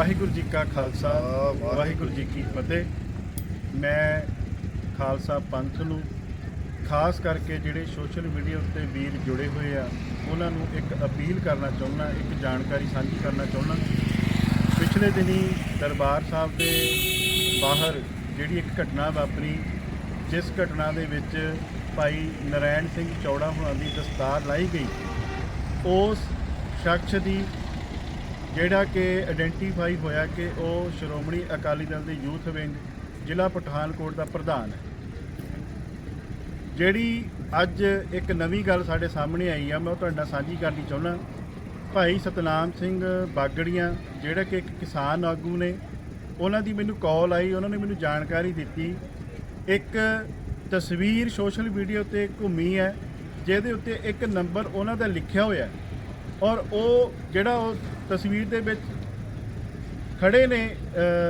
ਵਾਹਿਗੁਰੂ ਜੀ ਕਾ ਖਾਲਸਾ ਵਾਹਿਗੁਰੂ ਜੀ ਕੀ ਫਤਿਹ। ਮੈਂ ਖਾਲਸਾ ਪੰਥ ਨੂੰ ਖਾਸ ਕਰਕੇ ਜਿਹੜੇ ਸੋਸ਼ਲ ਮੀਡੀਆ ਉੱਤੇ ਵੀਰ ਜੁੜੇ ਹੋਏ ਆ ਉਹਨਾਂ ਨੂੰ ਇੱਕ ਅਪੀਲ ਕਰਨਾ ਚਾਹੁੰਦਾ ਇੱਕ ਜਾਣਕਾਰੀ ਸਾਂਝੀ ਕਰਨਾ ਚਾਹੁੰਦਾ। ਪਿਛਲੇ ਦਿਨੀ ਦਰਬਾਰ ਸਾਹਿਬ ਦੇ ਬਾਹਰ ਜਿਹੜੀ ਇੱਕ ਘਟਨਾ ਵਾਪਰੀ ਜਿਸ ਘਟਨਾ ਦੇ ਵਿੱਚ ਭਾਈ ਨਰੈਣ ਸਿੰਘ ਚੌੜਾ ਹੁਣਾਂ ਦੀ ਦਸਤਾਰ ਲਾਈ ਗਈ। ਉਸ ਸ਼ਖਸ ਦੀ ਜਿਹੜਾ ਕਿ ਆਇਡੈਂਟੀਫਾਈ ਹੋਇਆ ਕਿ ਉਹ ਸ਼੍ਰੋਮਣੀ ਅਕਾਲੀ ਦਲ ਦੇ ਯੂਥ ਵਿੰਗ ਜ਼ਿਲ੍ਹਾ ਪਠਾਨਕੋਟ ਦਾ ਪ੍ਰਧਾਨ ਹੈ। ਜਿਹੜੀ ਅੱਜ ਇੱਕ ਨਵੀਂ ਗੱਲ ਸਾਡੇ ਸਾਹਮਣੇ ਆਈ ਆ, ਮੈਂ ਉਹ ਤੁਹਾਡੇ ਨਾਲ ਸਾਂਝੀ ਕਰਨੀ ਚਾਹੁੰਦਾ। ਭਾਈ ਸਤਨਾਮ ਸਿੰਘ ਬਾਗੜੀਆਂ, ਜਿਹੜਾ ਕਿ ਇੱਕ ਕਿਸਾਨ ਆਗੂ ਨੇ, ਉਹਨਾਂ ਦੀ ਮੈਨੂੰ ਕਾਲ ਆਈ, ਉਹਨਾਂ ਨੇ ਮੈਨੂੰ ਜਾਣਕਾਰੀ ਦਿੱਤੀ। ਇੱਕ ਤਸਵੀਰ ਸੋਸ਼ਲ ਮੀਡੀਆ ਉੱਤੇ ਘੁੰਮੀ ਹੈ, ਜਿਹਦੇ ਉੱਤੇ ਇੱਕ ਨੰਬਰ ਉਹਨਾਂ ਦਾ ਲਿਖਿਆ ਹੋਇਆ ਹੈ। ਔਰ ਉਹ ਜਿਹੜਾ ਉਹ ਤਸਵੀਰ ਦੇ ਵਿੱਚ ਖੜੇ ਨੇ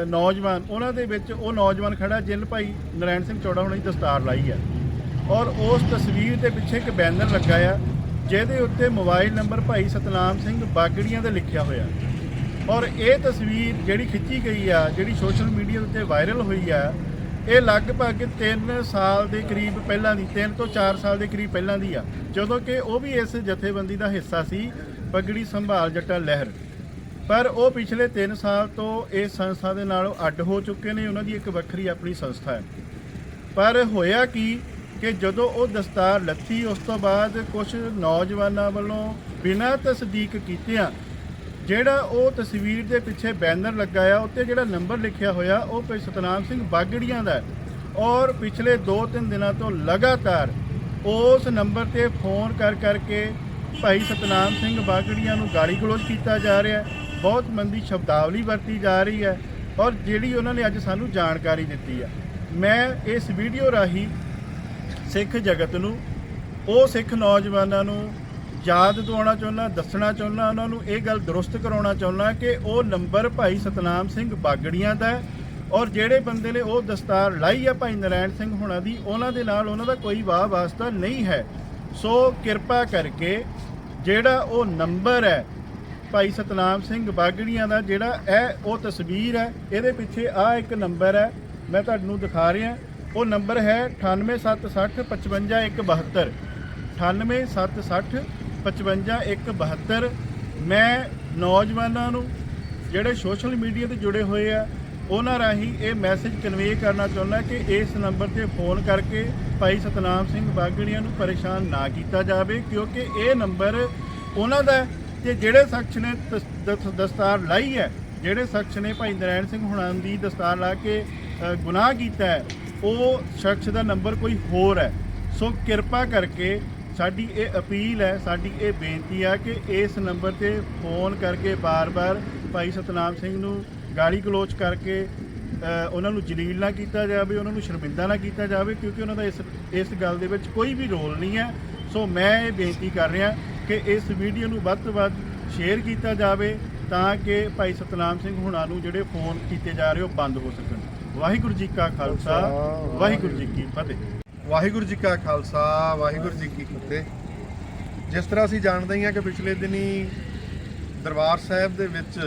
ਨੌਜਵਾਨ, ਉਹਨਾਂ ਦੇ ਵਿੱਚ ਉਹ ਨੌਜਵਾਨ ਖੜਾ ਜਿਨ ਭਾਈ ਨਰੈਣ ਸਿੰਘ ਚੌੜਾ ਹੁਣਾਂ ਦੀ ਦਸਤਾਰ ਲਾਈ ਹੈ ਔਰ ਉਸ ਤਸਵੀਰ ਦੇ ਪਿੱਛੇ ਇੱਕ ਬੈਨਰ ਲੱਗਾ ਆ, ਜਿਹਦੇ ਉੱਤੇ ਮੋਬਾਈਲ ਨੰਬਰ ਭਾਈ ਸਤਨਾਮ ਸਿੰਘ ਬਾਗੜੀਆਂ ਦਾ ਲਿਖਿਆ ਹੋਇਆ। ਔਰ ਇਹ ਤਸਵੀਰ ਜਿਹੜੀ ਖਿੱਚੀ ਗਈ ਆ, ਜਿਹੜੀ ਸੋਸ਼ਲ ਮੀਡੀਆ ਉੱਤੇ ਵਾਇਰਲ ਹੋਈ ਆ ਇਹ ਲਗਭਗ 3 ਸਾਲ ਦੇ ਕਰੀਬ ਪਹਿਲਾਂ ਦੀ 3 ਤੋਂ 4 ਸਾਲ ਦੇ ਕਰੀਬ ਪਹਿਲਾਂ ਦੀ ਆ। ਜਦੋਂ ਕਿ ਉਹ ਵੀ ਇਸ ਜਥੇਬੰਦੀ ਦਾ ਹਿੱਸਾ ਸੀ, ਪਗੜੀ ਸੰਭਾਲ ਜੱਟਾ ਲਹਿਰ। ਪਰ ਉਹ ਪਿਛਲੇ 3 ਸਾਲ ਤੋਂ ਇਸ ਸੰਸਥਾ ਦੇ ਨਾਲੋਂ ਅੱਡ ਹੋ ਚੁੱਕੇ ਨੇ, ਉਹਨਾਂ ਦੀ ਇੱਕ ਵੱਖਰੀ ਆਪਣੀ ਸੰਸਥਾ ਹੈ। ਪਰ ਹੋਇਆ ਕੀ ਕਿ ਜਦੋਂ ਉਹ ਦਸਤਾਰ ਲੱਥੀ, ਉਸ ਤੋਂ ਬਾਅਦ ਕੁਝ ਨੌਜਵਾਨਾਂ ਵੱਲੋਂ ਬਿਨਾਂ ਤਸਦੀਕ ਕੀਤਿਆਂ ਜਿਹੜਾ ਉਹ ਤਸਵੀਰ ਦੇ ਪਿੱਛੇ ਬੈਨਰ ਲੱਗਾ ਆ, ਉੱਤੇ ਜਿਹੜਾ ਨੰਬਰ ਲਿਖਿਆ ਹੋਇਆ, ਉਹ ਭਾਈ ਸਤਨਾਮ ਸਿੰਘ ਬਾਗੜੀਆਂ ਦਾ ਔਰ ਪਿਛਲੇ 2-3 ਦਿਨਾਂ ਤੋਂ ਲਗਾਤਾਰ ਉਸ ਨੰਬਰ ਤੇ ਫੋਨ ਕਰ ਕਰਕੇ ਭਾਈ ਸਤਨਾਮ ਸਿੰਘ ਬਾਗੜੀਆਂ ਨੂੰ ਗਾਲੀ ਗਲੋਚ ਕੀਤਾ ਜਾ ਰਿਹਾ ਬਹੁਤ ਮੰਦੀ ਸ਼ਬਦਾਵਲੀ ਵਰਤੀ ਜਾ ਰਹੀ ਹੈ ਔਰ ਜਿਹੜੀ ਉਹਨਾਂ ਨੇ ਅੱਜ ਸਾਨੂੰ ਜਾਣਕਾਰੀ ਦਿੱਤੀ ਆ। ਮੈਂ ਇਸ ਵੀਡੀਓ ਰਾਹੀਂ ਸਿੱਖ ਜਗਤ ਨੂੰ, ਉਹ ਸਿੱਖ ਨੌਜਵਾਨਾਂ ਨੂੰ ਯਾਦ ਦਿਵਾਉਣਾ ਚਾਹੁੰਦਾ, ਦੱਸਣਾ ਚਾਹੁੰਦਾ, ਉਹਨਾਂ ਨੂੰ ਇਹ ਗੱਲ ਦਰੁਸਤ ਕਰਾਉਣਾ ਚਾਹੁੰਦਾ ਕਿ ਉਹ ਨੰਬਰ ਭਾਈ ਸਤਨਾਮ ਸਿੰਘ ਬਾਗੜੀਆਂ ਦਾ ਔਰ ਜਿਹੜੇ ਬੰਦੇ ਨੇ ਉਹ ਦਸਤਾਰ ਲਾਈ ਆ ਭਾਈ ਨਰੈਣ ਸਿੰਘ ਹੁਣਾਂ ਦੀ, ਉਹਨਾਂ ਦੇ ਨਾਲ ਉਹਨਾਂ ਦਾ ਕੋਈ ਵਾਹ ਵਾਸਤਾ ਨਹੀਂ ਹੈ। ਸੋ ਕਿਰਪਾ ਕਰਕੇ ਜਿਹੜਾ ਉਹ ਨੰਬਰ ਹੈ ਭਾਈ ਸਤਨਾਮ ਸਿੰਘ ਬਾਗੜੀਆਂ ਦਾ ਜਿਹੜਾ ਇਹ ਉਹ ਤਸਵੀਰ ਹੈ, ਇਹਦੇ ਪਿੱਛੇ ਆ ਇੱਕ ਨੰਬਰ ਹੈ, ਮੈਂ ਤੁਹਾਨੂੰ ਦਿਖਾ ਰਿਹਾ, ਉਹ ਨੰਬਰ ਹੈ 9876055172 9876055172 ਮੈਂ ਨੌਜਵਾਨਾਂ ਨੂੰ ਜਿਹੜੇ ਸੋਸ਼ਲ ਮੀਡੀਆ ਤੇ ਜੁੜੇ ਹੋਏ ਆ, ਉਹਨਾਂ ਰਾਹੀਂ ਇਹ ਮੈਸੇਜ ਕਨਵੇ ਕਰਨਾ ਚਾਹੁੰਦਾ ਕਿ ਇਸ ਨੰਬਰ ਤੇ ਫੋਨ ਕਰਕੇ ਭਾਈ ਸਤਨਾਮ ਸਿੰਘ ਬਾਗੜੀਆਂ ਨੂੰ ਪਰੇਸ਼ਾਨ ਨਾ ਕੀਤਾ ਜਾਵੇ, ਕਿਉਂਕਿ ਇਹ ਨੰਬਰ ਉਹਨਾਂ ਦਾ ਹੈ ਤੇ ਜਿਹੜੇ ਸ਼ਖਸ ਨੇ ਦਸ- ਦਸ- ਦਸਤਾਰ ਲਾਈ ਹੈ, ਜਿਹੜੇ ਸ਼ਖਸ ਨੇ ਭਾਈ ਨਰੈਣ ਸਿੰਘ ਹੁਣਾਂ ਦੀ ਦਸਤਾਰ ਲਾ ਕੇ ਗੁਨਾਹ ਕੀਤਾ ਹੈ, ਉਹ ਸ਼ਖਸ ਦਾ ਨੰਬਰ ਕੋਈ ਹੋਰ ਹੈ। ਸੋ ਕਿਰਪਾ ਕਰਕੇ ਸਾਡੀ ਇਹ ਅਪੀਲ ਹੈ ਸਾਡੀ ਇਹ ਬੇਨਤੀ ਹੈ ਕਿ ਇਸ ਨੰਬਰ ਤੇ ਫੋਨ ਕਰਕੇ ਬਾਰ-ਬਾਰ ਭਾਈ ਸਤਨਾਮ ਸਿੰਘ ਨੂੰ ਗਾਲੀ ਗਲੋਚ ਕਰਕੇ ਉਹਨਾਂ ਨੂੰ ਜਲੀਲ ਨਾ ਕੀਤਾ ਜਾਵੇ ਉਹਨਾਂ ਨੂੰ ਸ਼ਰਮਿੰਦਾ ਨਾ ਕੀਤਾ ਜਾਵੇ ਕਿਉਂਕਿ ਉਹਨਾਂ ਦਾ ਇਸ ਇਸ ਗੱਲ ਦੇ ਵਿੱਚ ਕੋਈ ਵੀ ਰੋਲ ਨਹੀਂ ਹੈ। ਸੋ ਮੈਂ ਇਹ ਬੇਨਤੀ ਕਰ ਰਿਹਾ ਕਿ ਇਸ ਵੀਡੀਓ ਨੂੰ ਵੱਧ ਤੋਂ ਵੱਧ ਸ਼ੇਅਰ ਕੀਤਾ ਜਾਵੇ ਤਾਂ ਕਿ ਭਾਈ ਸਤਨਾਮ ਸਿੰਘ ਹੁਣਾਂ ਨੂੰ ਜਿਹੜੇ ਫੋਨ ਕੀਤੇ ਜਾ ਰਹੇ ਉਹ ਬੰਦ ਹੋ ਸਕਣ। ਵਾਹਿਗੁਰੂ ਜੀ ਕਾ ਖਾਲਸਾ ਵਾਹਿਗੁਰੂ ਜੀ ਕੀ ਫਤਿਹ। ਵਾਹਿਗੁਰੂ ਜੀ ਕਾ ਖਾਲਸਾ, ਵਾਹਿਗੁਰੂ ਜੀ ਕੀ ਫਤਿਹ। ਜਿਸ ਤਰ੍ਹਾਂ ਅਸੀਂ ਜਾਣਦੇ ਹੀ ਹਾਂ ਕਿ ਪਿਛਲੇ ਦਿਨੀ ਦਰਬਾਰ ਸਾਹਿਬ ਦੇ ਵਿੱਚ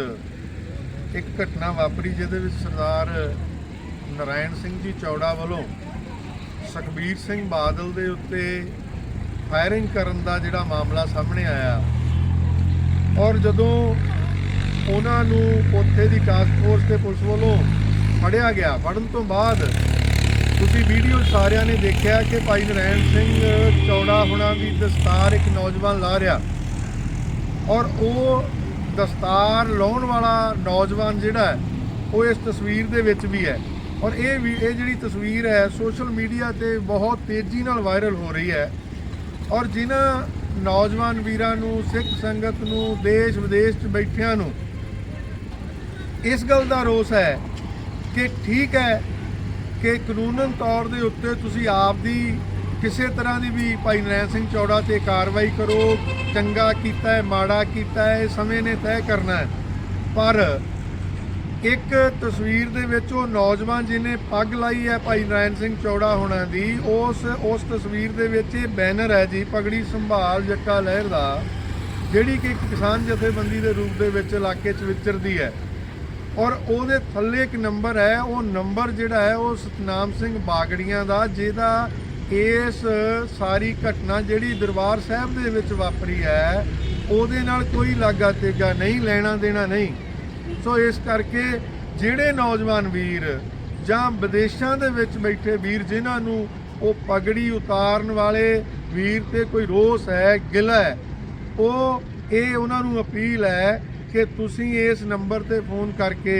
ਇੱਕ ਘਟਨਾ ਵਾਪਰੀ, ਜਿਹਦੇ ਵਿੱਚ ਸਰਦਾਰ ਨਰਾਇਣ ਸਿੰਘ ਜੀ ਚੌੜਾ ਵੱਲੋਂ ਸੁਖਬੀਰ ਸਿੰਘ ਬਾਦਲ ਦੇ ਉੱਤੇ ਫਾਇਰਿੰਗ ਕਰਨ ਦਾ ਜਿਹੜਾ ਮਾਮਲਾ ਸਾਹਮਣੇ ਆਇਆ ਔਰ ਜਦੋਂ ਉਹਨਾਂ ਨੂੰ ਉੱਥੇ ਦੀ ਟਾਸਕ ਫੋਰਸ ਤੇ ਪੁਲਿਸ ਵੱਲੋਂ ਫੜਿਆ ਗਿਆ, ਫੜਨ ਤੋਂ ਬਾਅਦ ਤੁਸੀਂ ਵੀਡੀਓ ਸਾਰਿਆਂ ਨੇ ਦੇਖਿਆ ਕਿ ਭਾਈ ਨਰੈਣ ਸਿੰਘ ਚੌੜਾ ਹੁਣਾਂ ਦੀ ਦਸਤਾਰ ਇੱਕ ਨੌਜਵਾਨ ਲਾ ਰਿਹਾ। ਔਰ ਉਹ ਦਸਤਾਰ ਲਾਉਣ ਵਾਲਾ ਨੌਜਵਾਨ ਜਿਹੜਾ ਹੈ, ਉਹ ਇਸ ਤਸਵੀਰ ਦੇ ਵਿੱਚ ਵੀ ਹੈ। ਔਰ ਇਹ ਵੀ, ਇਹ ਜਿਹੜੀ ਤਸਵੀਰ ਹੈ, ਸੋਸ਼ਲ ਮੀਡੀਆ ਤੇ ਬਹੁਤ ਤੇਜ਼ੀ ਨਾਲ ਵਾਇਰਲ ਹੋ ਰਹੀ ਹੈ। ਔਰ ਜਿਨ੍ਹਾਂ ਨੌਜਵਾਨ ਵੀਰਾਂ ਨੂੰ, ਸਿੱਖ ਸੰਗਤ ਨੂੰ, ਦੇਸ਼ ਵਿਦੇਸ਼ 'ਚ ਬੈਠਿਆਂ ਨੂੰ ਇਸ ਗੱਲ ਦਾ ਰੋਸ ਹੈ ਕਿ ਠੀਕ ਹੈ ਕਿ ਕਾਨੂੰਨਨ ਤੌਰ ਦੇ ਉੱਤੇ ਤੁਸੀਂ ਆਪ ਦੀ ਕਿਸੇ ਤਰ੍ਹਾਂ ਦੀ ਵੀ ਭਾਈ ਨਰੈਣ ਸਿੰਘ ਚੌੜਾ ਤੇ ਕਾਰਵਾਈ ਕਰੋ, ਚੰਗਾ ਕੀਤਾ ਹੈ, ਮਾੜਾ ਕੀਤਾ ਹੈ, ਇਹ ਸਮੇਂ ਨੇ ਤੈਅ ਕਰਨਾ ਹੈ। ਪਰ ਇੱਕ ਤਸਵੀਰ ਦੇ ਵਿੱਚ ਉਹ ਨੌਜਵਾਨ ਜਿਹਨੇ ਪੱਗ ਲਾਈ ਹੈ ਭਾਈ ਨਰਾਇਣ ਸਿੰਘ ਚੌੜਾ ਹੋਣਾ ਦੀ, ਉਸ ਉਸ ਤਸਵੀਰ ਦੇ ਵਿੱਚ ਇਹ ਬੈਨਰ ਹੈ ਜੀ, ਪਗੜੀ ਸੰਭਾਲ ਜੱਟਾ ਲਹਿਰ ਦਾ, ਜਿਹੜੀ ਕਿ ਇੱਕ ਕਿਸਾਨ ਜਥੇਬੰਦੀ ਦੇ ਰੂਪ ਦੇ ਵਿੱਚ ਇਲਾਕੇ 'ਚ ਵਿਚਰਦੀ ਹੈ। ਔਰ ਉਹਦੇ ਥੱਲੇ ਇੱਕ ਨੰਬਰ ਹੈ, ਉਹ ਨੰਬਰ ਜਿਹੜਾ ਹੈ, ਉਹ ਸਤਨਾਮ ਸਿੰਘ ਬਾਗੜੀਆਂ ਦਾ, ਜਿਹਦਾ ਇਸ ਸਾਰੀ ਘਟਨਾ ਜਿਹੜੀ ਦਰਬਾਰ ਸਾਹਿਬ ਦੇ ਵਿੱਚ ਵਾਪਰੀ ਹੈ, ਉਹਦੇ ਨਾਲ ਕੋਈ ਲਾਗਾ ਤੇਗਾ ਨਹੀਂ, ਲੈਣਾ ਦੇਣਾ ਨਹੀਂ। ਸੋ ਇਸ ਕਰਕੇ ਜਿਹੜੇ ਨੌਜਵਾਨ ਵੀਰ ਜਾਂ ਵਿਦੇਸ਼ਾਂ ਦੇ ਵਿੱਚ ਬੈਠੇ ਵੀਰ ਜਿਨ੍ਹਾਂ ਨੂੰ ਉਹ ਪਗੜੀ ਉਤਾਰਨ ਵਾਲੇ ਵੀਰ ਤੇ ਕੋਈ ਰੋਸ ਹੈ, ਗਿਲਾ ਹੈ, ਉਹ ਇਹ ਉਹਨਾਂ ਨੂੰ ਅਪੀਲ ਹੈ ਕਿ ਤੁਸੀਂ ਇਸ ਨੰਬਰ ਤੇ ਫੋਨ ਕਰਕੇ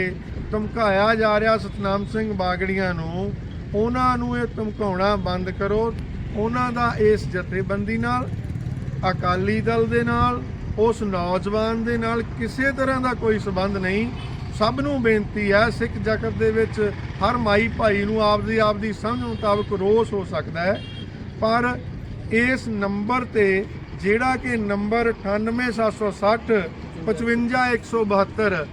ਧਮਕਾਇਆ ਜਾ ਰਿਹਾ ਸਤਨਾਮ ਸਿੰਘ ਬਾਗੜੀਆਂ ਨੂੰ, ਉਹਨਾਂ ਨੂੰ ਇਹ ਧਮਕਾਉਣਾ ਬੰਦ ਕਰੋ। ਉਹਨਾਂ ਦਾ ਇਸ ਜਥੇਬੰਦੀ ਨਾਲ, ਅਕਾਲੀ ਦਲ ਦੇ ਨਾਲ, ਉਸ ਨੌਜਵਾਨ ਦੇ ਨਾਲ ਕਿਸੇ ਤਰ੍ਹਾਂ ਦਾ ਕੋਈ ਸਬੰਧ ਨਹੀਂ। ਸਭ ਨੂੰ ਬੇਨਤੀ ਹੈ, ਸਿੱਖ ਜਗਤ ਦੇ ਵਿੱਚ ਹਰ ਮਾਈ ਭਾਈ ਨੂੰ ਆਪਦੀ ਆਪਦੀ ਸਮਝ ਮੁਤਾਬਕ ਰੋਸ ਹੋ ਸਕਦਾ ਹੈ। ਪਰ ਇਸ ਨੰਬਰ ਤੇ ਜਿਹੜਾ ਕਿ ਨੰਬਰ 98760 55172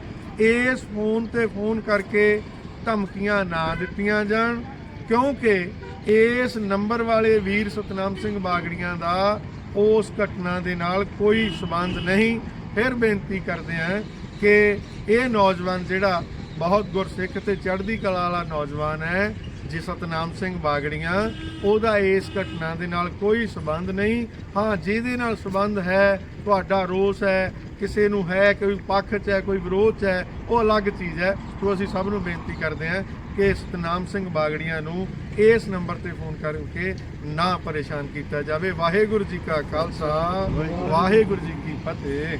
ਇਸ ਫੋਨ ਤੇ ਫੋਨ ਕਰਕੇ ਧਮਕੀਆਂ ਨਾ ਦਿੱਤੀਆਂ ਜਾਣ, ਕਿਉਂਕਿ ਇਸ ਨੰਬਰ ਵਾਲੇ ਵੀਰ ਸਤਨਾਮ ਸਿੰਘ ਬਾਗੜੀਆਂ ਦਾ ਉਸ ਘਟਨਾ ਦੇ ਨਾਲ ਕੋਈ ਸਬੰਧ ਨਹੀਂ। ਫਿਰ ਬੇਨਤੀ ਕਰਦੇ ਹਾਂ ਕਿ ਇਹ ਨੌਜਵਾਨ ਜਿਹੜਾ ਬਹੁਤ ਗੁਰਸਿੱਖ ਤੇ ਚੜ੍ਹਦੀ ਕਲਾ ਵਾਲਾ ਨੌਜਵਾਨ ਹੈ, ਜੀ ਸਤਨਾਮ ਸਿੰਘ ਬਾਗੜੀਆਂ, ਉਹਦਾ ਇਸ ਘਟਨਾ ਦੇ ਨਾਲ ਕੋਈ ਸਬੰਧ ਨਹੀਂ। ਹਾਂ, ਜਿਹਦੇ ਨਾਲ ਸਬੰਧ ਹੈ, ਤੁਹਾਡਾ ਰੋਸ ਹੈ ਕਿਸੇ ਨੂੰ ਹੈ, ਕੋਈ ਪੱਖ 'ਚ ਹੈ, ਕੋਈ ਵਿਰੋਧ 'ਚ ਹੈ, ਉਹ ਅਲੱਗ ਚੀਜ਼ ਹੈ। ਸੋ ਅਸੀਂ ਸਭ ਨੂੰ ਬੇਨਤੀ ਕਰਦੇ ਹਾਂ ਕਿ ਸਤਨਾਮ ਸਿੰਘ ਬਾਗੜੀਆਂ ਨੂੰ ਇਸ ਨੰਬਰ ਤੇ ਫੋਨ ਕਰਕੇ ਨਾ ਪਰੇਸ਼ਾਨ ਕੀਤਾ ਜਾਵੇ। ਵਾਹਿਗੁਰੂ ਜੀ ਕਾ ਖਾਲਸਾ, ਵਾਹਿਗੁਰੂ ਜੀ ਕੀ ਫਤਿਹ।